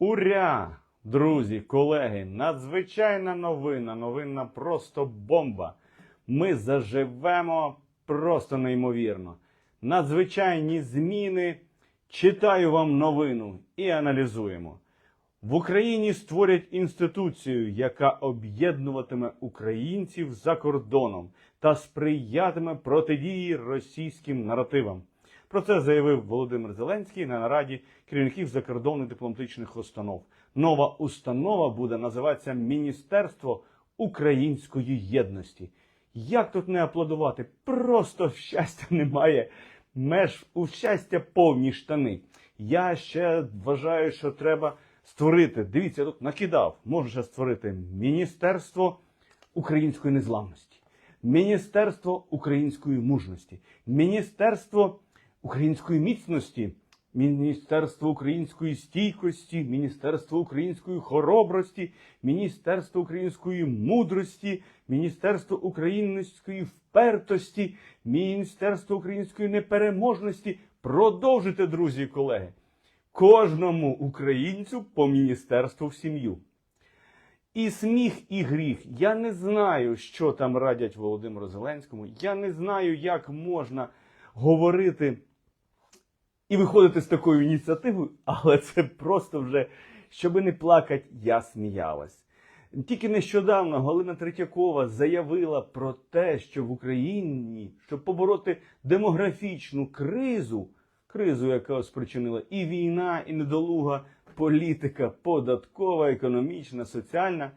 Уря! Друзі, колеги, надзвичайна новина, новина просто бомба. Ми заживемо просто неймовірно. Надзвичайні зміни. Читаю вам новину і аналізуємо. В Україні створять інституцію, яка об'єднуватиме українців за кордоном та сприятиме протидії російським наративам. Про це заявив Володимир Зеленський на нараді керівників закордонних дипломатичних установ. Нова установа буде називатися Міністерство української єдності. Як тут не аплодувати? Просто щастя немає. Меж у щастя повні штани. Я ще вважаю, що треба створити. Дивіться, тут накидав. Можна ще створити Міністерство української незламності, Міністерство української мужності, Міністерство української міцності, Міністерство української стійкості, Міністерство української хоробрості, Міністерство української мудрості, Міністерство української впертості, Міністерство української непереможності. Продовжуйте, друзі і колеги, кожному українцю по міністерству в сім'ю. І сміх, і гріх. Я не знаю, що там радять Володимиру Зеленському. Я не знаю, як можна говорити і виходити з такою ініціативою, але це просто вже, щоби не плакати, я сміялась. Тільки нещодавно Галина Третьякова заявила про те, що в Україні, щоб побороти демографічну кризу, кризу, яка спричинила і війна, і недолуга політика, податкова, економічна, соціальна,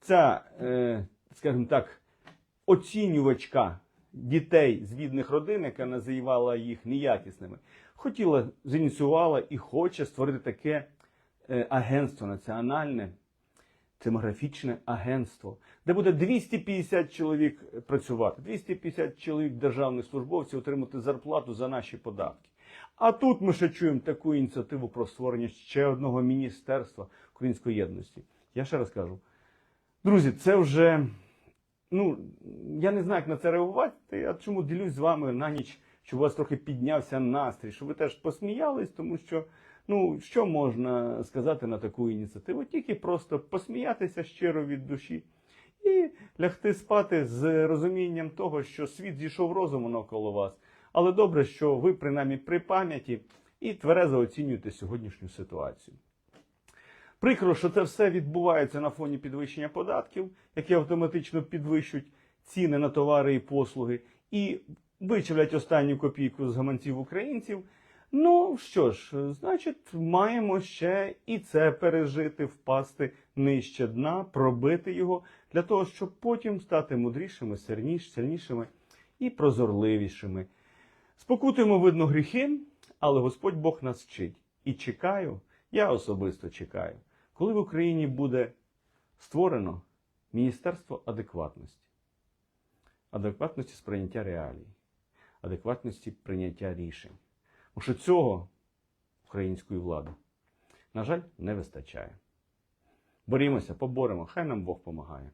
ця, е, скажімо так, оцінювачка дітей з бідних родин, яка називала їх неякісними, хотіла, зініціювала і хоче створити таке е, агентство національне, демографічне агентство, де буде 250 чоловік працювати, 250 чоловік державних службовців отримати зарплату за наші податки. А тут ми ще чуємо таку ініціативу про створення ще одного міністерства української єдності. Я ще раз кажу, друзі, це вже ну я не знаю, як на це реагувати. Я чому ділюсь з вами на ніч, щоб у вас трохи піднявся настрій, щоб ви теж посміялись, тому що ну що можна сказати на таку ініціативу? Тільки просто посміятися щиро від душі і лягти спати з розумінням того, що світ зійшов розуму навколо вас. Але добре, що ви принаймні при пам'яті і тверезо оцінюєте сьогоднішню ситуацію. Прикро, що це все відбувається на фоні підвищення податків, які автоматично підвищують ціни на товари і послуги, і вичавлять останню копійку з гаманців українців. Ну що ж, значить, маємо ще і це пережити, впасти нижче дна, пробити його для того, щоб потім стати мудрішими, сильніш- сильнішими і прозорливішими. Спокутуємо, видно, гріхи, але Господь Бог нас вчить. І чекаю, я особисто чекаю, коли в Україні буде створено Міністерство адекватності, адекватності сприйняття реалій, адекватності прийняття рішень. Тому що цього української влади, на жаль, не вистачає. Борімося, поборемо, хай нам Бог помагає.